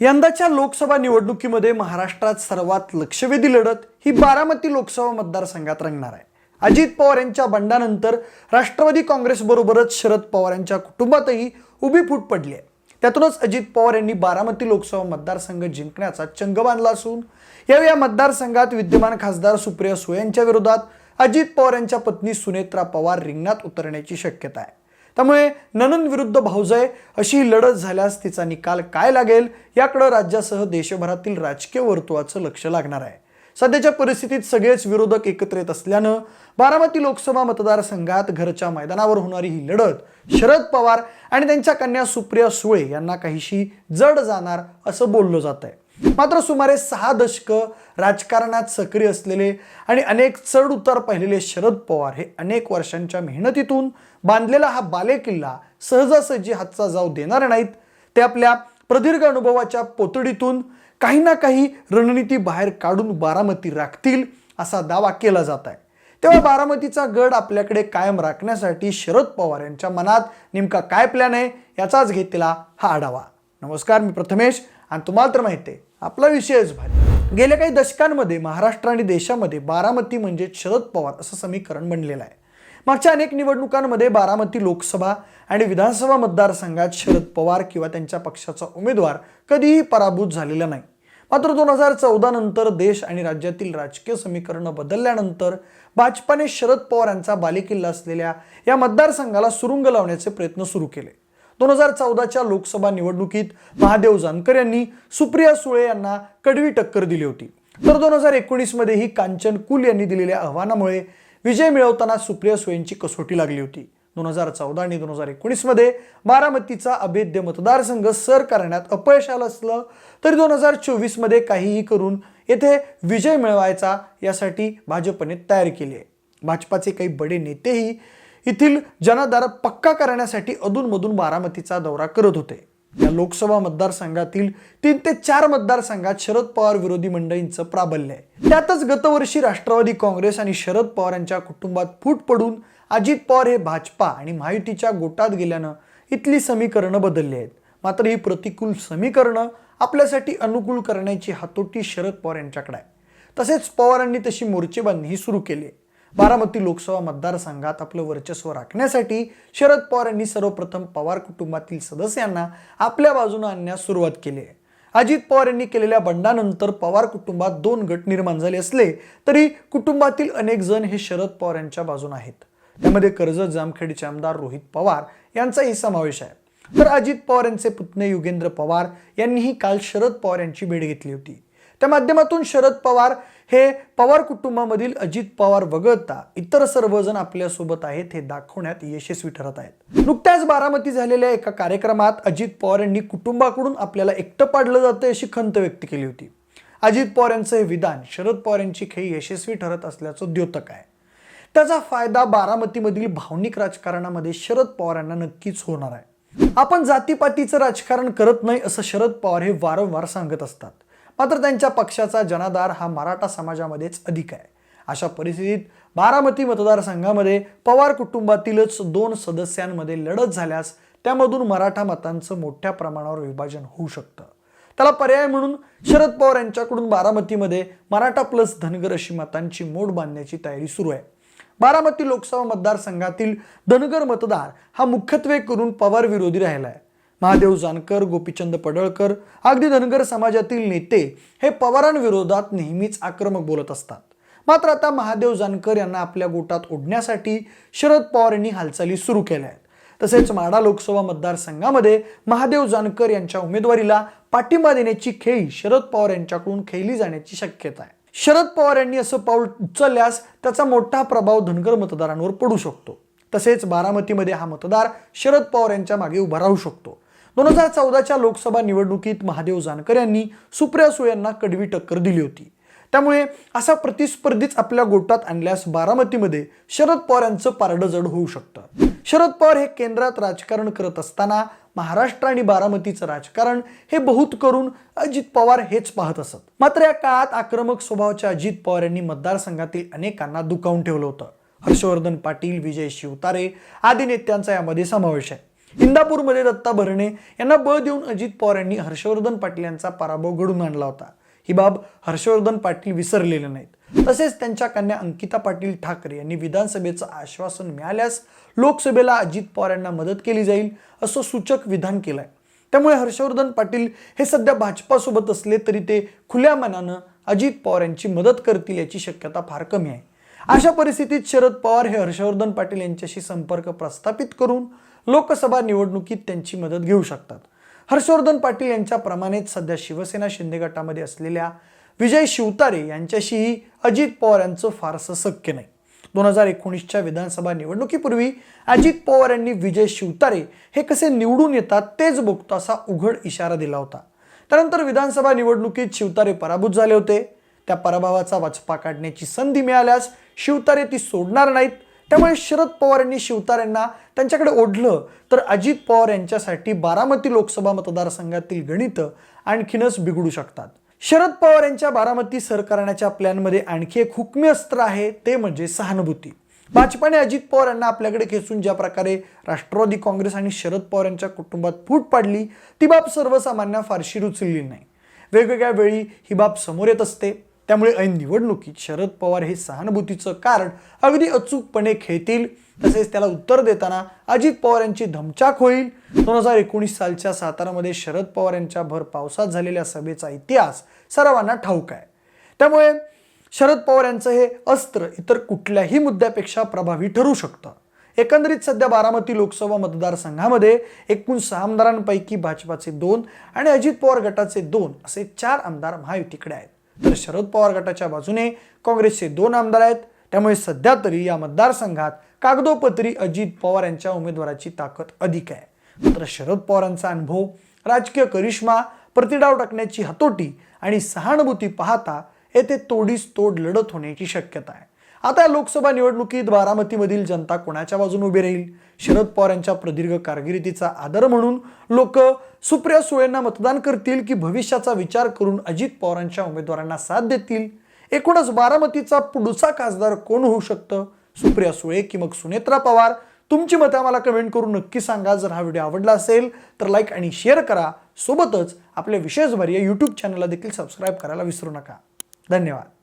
यंदाच्या लोकसभा निवडणुकीमध्ये महाराष्ट्रात सर्वात लक्षवेधी लढत ही बारामती लोकसभा मतदारसंघात रंगणार आहे. अजित पवार यांच्या बंडानंतर राष्ट्रवादी काँग्रेसबरोबरच शरद पवार यांच्या कुटुंबातही उभी फूट पडली आहे. त्यातूनच अजित पवार यांनी बारामती लोकसभा मतदारसंघ जिंकण्याचा चंग बांधला असून यावेळी या मतदारसंघात विद्यमान खासदार सुप्रिया सुळे यांच्या विरोधात अजित पवार यांच्या पत्नी सुनेत्रा पवार रिंगणात उतरण्याची शक्यता आहे. त्यामुळे ननन विरुद्ध भाऊजय अशी ही लढत झाल्यास तिचा निकाल काय लागेल याकडं राज्यासह देशभरातील राजकीय वर्तुळाचं लक्ष लागणार आहे. सध्याच्या परिस्थितीत सगळेच विरोधक एकत्र येत असल्यानं बारामती लोकसभा मतदारसंघात घरच्या मैदानावर होणारी ही लढत शरद पवार आणि त्यांच्या कन्या सुप्रिया सुळे यांना काहीशी जड जाणार असं बोललं जात आहे मात्र सुमारे सहा दशकं राजकारणात सक्रिय असलेले आणि अनेक चढ उतार पाहिलेले शरद पवार हे अनेक वर्षांच्या मेहनतीतून बांधलेला हा बालेकिल्ला सहजासहजी हातचा जाऊ देणार नाहीत. ते आपल्या प्रदीर्घ अनुभवाच्या पोतडीतून काही ना काही रणनीती बाहेर काढून बारामती राखतील असा दावा केला जात आहे. तेव्हा बारामतीचा गड आपल्याकडे कायम राखण्यासाठी शरद पवार यांच्या मनात नेमका काय प्लॅन आहे याचाच घेतलेला हा आढावा. नमस्कार मी प्रथमेश आणि तुम्हाला तर माहिती आहे. आपला विषयच भारी. गेल्या काही दशकांमध्ये महाराष्ट्र आणि देशामध्ये बारामती म्हणजे शरद पवार असं समीकरण बनलेलं आहे. मागच्या अनेक निवडणुकांमध्ये बारामती लोकसभा आणि विधानसभा मतदारसंघात शरद पवार किंवा त्यांच्या पक्षाचा उमेदवार कधीही पराभूत झालेला नाही. मात्र दोन हजार चौदा नंतर देश आणि राज्यातील राजकीय समीकरणं बदलल्यानंतर भाजपाने शरद पवार यांचा बालेकिल्ला असलेल्या या मतदारसंघाला सुरुंग लावण्याचे प्रयत्न सुरू केले. दोन हजार चौदाच्या लोकसभा निवडणुकीत महादेव जानकर यांनी सुप्रिया सुळे यांना कडवी टक्कर दिली होती. तर दोन हजार एकोणीसमध्येही कांचन कुल यांनी दिलेल्या आव्हानामुळे विजय मिळवताना सुप्रिया सुळेंची कसोटी लागली होती. दोन हजार चौदा आणि दोन हजार एकोणीसमध्ये बारामतीचा अभेद्य मतदारसंघ सर करण्यात अपयश आलं असलं तरी दोन हजार चोवीसमध्ये काहीही करून येथे विजय मिळवायचा यासाठी भाजपने तयारी केली आहे. भाजपाचे काही बडे नेतेही येथील जनाधार पक्का करण्यासाठी अधूनमधून बारामतीचा दौरा करत होते. या लोकसभा मतदारसंघातील तीन ते चार मतदारसंघात शरद पवार विरोधी मंडळींचं प्राबल्य आहे. त्यातच गतवर्षी राष्ट्रवादी काँग्रेस आणि शरद पवार यांच्या कुटुंबात फूट पडून अजित पवार हे भाजपा आणि महायुतीच्या गोटात गेल्यानं इथली समीकरणं बदलली आहेत. मात्र ही प्रतिकूल समीकरणं आपल्यासाठी अनुकूल करण्याची हातोटी शरद पवार यांच्याकडे आहे. तसेच पवारांनी तशी मोर्चेबांधणी सुरू केली आहे. बारामती लोकसभा मतदारसंघात आपलं वर्चस्व राखण्यासाठी शरद पवार यांनी सर्वप्रथम पवार कुटुंबातील सदस्यांना आपल्या बाजूने आणण्यास सुरुवात केली आहे. अजित पवार यांनी केलेल्या बंडानंतर पवार कुटुंबात दोन गट निर्माण झाले असले तरी कुटुंबातील अनेक जण हे शरद पवार यांच्या बाजून आहेत. त्यामध्ये कर्जत जामखेडचे आमदार रोहित पवार यांचाही समावेश आहे. तर अजित पवार यांचे पुतणे युगेंद्र पवार यांनीही काल शरद पवार यांची भेट घेतली होती. त्या माध्यमातून शरद पवार हे पवार कुटुंबामधील अजित पवार वगळता इतर सर्वजण आपल्यासोबत आहेत हे दाखवण्यात यशस्वी ठरत आहेत. नुकत्याच बारामती झालेल्या एका कार्यक्रमात अजित पवार यांनी कुटुंबाकडून आपल्याला एकटं पाडलं जातं अशी खंत व्यक्त केली होती. अजित पवार यांचं हे विधान शरद पवार यांची खेळी यशस्वी ठरत असल्याचं द्योतक आहे. त्याचा फायदा बारामतीमधील भावनिक राजकारणामध्ये शरद पवार यांना नक्कीच होणार आहे. आपण जातीपातीचं राजकारण करत नाही असं शरद पवार हे वारंवार सांगत असतात. मात्र त्यांच्या पक्षाचा जनाधार हा मराठा समाजामध्येच अधिक आहे. अशा परिस्थितीत बारामती मतदारसंघामध्ये पवार कुटुंबातीलच दोन सदस्यांमध्ये लढत झाल्यास त्यामधून मराठा मतांचं मोठ्या प्रमाणावर विभाजन होऊ शकतं. त्याला पर्याय म्हणून शरद पवार यांच्याकडून बारामतीमध्ये मराठा प्लस धनगर अशी मतांची मोड बांधण्याची तयारी सुरू आहे. बारामती लोकसभा मतदारसंघातील धनगर मतदार हा मुख्यत्वे करून पवार विरोधी राहिला आहे. महादेव जानकर गोपीचंद पडळकर अगदी धनगर समाजातील नेते हे पवारांविरोधात नेहमीच आक्रमक बोलत असतात. मात्र आता महादेव जानकर यांना आपल्या गोटात ओढण्यासाठी शरद पवार यांनी हालचाली सुरू केल्या आहेत. तसेच माडा लोकसभा मतदारसंघामध्ये महादेव जानकर यांच्या उमेदवारीला पाठिंबा देण्याची खेळी शरद पवार यांच्याकडून खेळली जाण्याची शक्यता आहे. शरद पवार यांनी असं पाऊल उचलल्यास त्याचा मोठा प्रभाव धनगर मतदारांवर पडू शकतो. तसेच बारामतीमध्ये हा मतदार शरद पवार यांच्या मागे उभा राहू शकतो. दोन हजार चौदाच्या लोकसभा निवडणुकीत महादेव जानकर यांनी सुप्रिया सुळे यांना कडवी टक्कर दिली होती. त्यामुळे असा प्रतिस्पर्धीच आपल्या गोटात आणल्यास बारामतीमध्ये शरद पवार यांचं पारडं जड होऊ शकतं. शरद पवार हे केंद्रात राजकारण करत असताना महाराष्ट्र आणि बारामतीचं राजकारण हे बहुत करून अजित पवार हेच पाहत असत. मात्र या काळात आक्रमक स्वभावाच्या अजित पवार यांनी मतदारसंघातील अनेकांना दुखावून ठेवलं होतं. हर्षवर्धन पाटील विजय शिवतारे आदी नेत्यांचा यामध्ये समावेश आहे. इंदापूरमध्ये दत्ता भरणे यांना बळ देऊन अजित पवार यांनी हर्षवर्धन पाटील यांचा पराभव घडून आणला होता. ही बाब हर्षवर्धन पाटील विसरलेले नाहीत. तसेच त्यांच्या कन्या अंकिता पाटील ठाकरे यांनी विधानसभेचं आश्वासन मिळाल्यास लोकसभेला अजित पवार यांना मदत केली जाईल असं सूचक विधान केलंय. त्यामुळे हर्षवर्धन पाटील हे सध्या भाजपासोबत असले तरी ते खुल्या मनानं अजित पवार यांची मदत करतील याची शक्यता फार कमी आहे. अशा परिस्थितीत शरद पवार हे हर्षवर्धन पाटील यांच्याशी संपर्क प्रस्थापित करून लोकसभा निवडणुकीत त्यांची मदत घेऊ शकतात. हर्षवर्धन पाटील यांच्याप्रमाणेच सध्या शिवसेना शिंदे गटामध्ये असलेल्या विजय शिवतारे यांच्याशीही अजित पवार यांचं फारसं शक्य नाही. दोन हजार एकोणीसच्या विधानसभा निवडणुकीपूर्वी अजित पवार यांनी विजय शिवतारे हे कसे निवडून येतात तेच बघतो असा उघड इशारा दिला होता. त्यानंतर विधानसभा निवडणुकीत शिवतारे पराभूत झाले होते. त्या पराभवाचा वाचपा काढण्याची संधी मिळाल्यास शिवतारे ती सोडणार नाहीत. त्यामुळे शरद पवार यांनी शिवतारेंना त्यांच्याकडे ओढलं तर अजित पवार यांच्यासाठी बारामती लोकसभा मतदारसंघातील गणित आणखीनच बिघडू शकतात. शरद पवार यांच्या बारामती सर करण्याच्या प्लॅनमध्ये आणखी एक हुकमी अस्त्र आहे ते म्हणजे सहानुभूती. भाजपाने अजित पवार यांना आपल्याकडे खेचून ज्या प्रकारे राष्ट्रवादी काँग्रेस आणि शरद पवार यांच्या कुटुंबात फूट पाडली ती बाब सर्वसामान्य फारशी रुचलेली नाही. वेगवेगळ्या वेळी ही बाब समोर येत असते. त्यामुळे ऐन निवडणुकीत शरद पवार हे सहानुभूतीचं कारण अगदी अचूकपणे खेळतील. तसेच त्याला उत्तर देताना अजित पवार यांची धमचाक होईल. दोन हजार एकोणीस सालच्या सातारामध्ये शरद पवार यांच्या भर पावसात झालेल्या सभेचा इतिहास सर्वांना ठाऊक आहे. त्यामुळे शरद पवार यांचं हे अस्त्र इतर कुठल्याही मुद्द्यापेक्षा प्रभावी ठरू शकतं. एकंदरीत सध्या बारामती लोकसभा मतदारसंघामध्ये एकूण सहा आमदारांपैकी भाजपाचे दोन आणि अजित पवार गटाचे दोन असे चार आमदार महायुतीकडे आहेत. तर शरद पवार गटाच्या बाजूने काँग्रेसचे दोन आमदार आहेत. त्यामुळे सध्या तरी या मतदारसंघात कागदोपत्री अजित पवार यांच्या उमेदवाराची ताकद अधिक आहे. मात्र शरद पवारांचा अनुभव राजकीय करिश्मा प्रतिडाव टाकण्याची हतोटी आणि सहानुभूती पाहता येथे तोडीस तोड लढत होण्याची शक्यता आहे. आता लोकसभा निवडणुकीत बारामतीमधील जनता कोणाच्या बाजूने उभी राहील? शरद पवार यांच्या प्रदीर्घ कारकिर्दीचा आदर म्हणून लोक सुप्रिया सुळेंना मतदान करतील की भविष्याचा विचार करून अजित पवारांच्या उमेदवारांना साथ देतील? एकूणच बारामतीचा पुढचा खासदार कोण होऊ शकतं? सुप्रिया सुळे की मग सुनेत्रा पवार? तुमची मतं आम्हाला कमेंट करून नक्की सांगा. जर हा व्हिडिओ आवडला असेल तर लाईक आणि शेअर करा. सोबतच आपल्या विशेष भर या यूट्यूब चॅनलला देखील सबस्क्राईब करायला विसरू नका. धन्यवाद.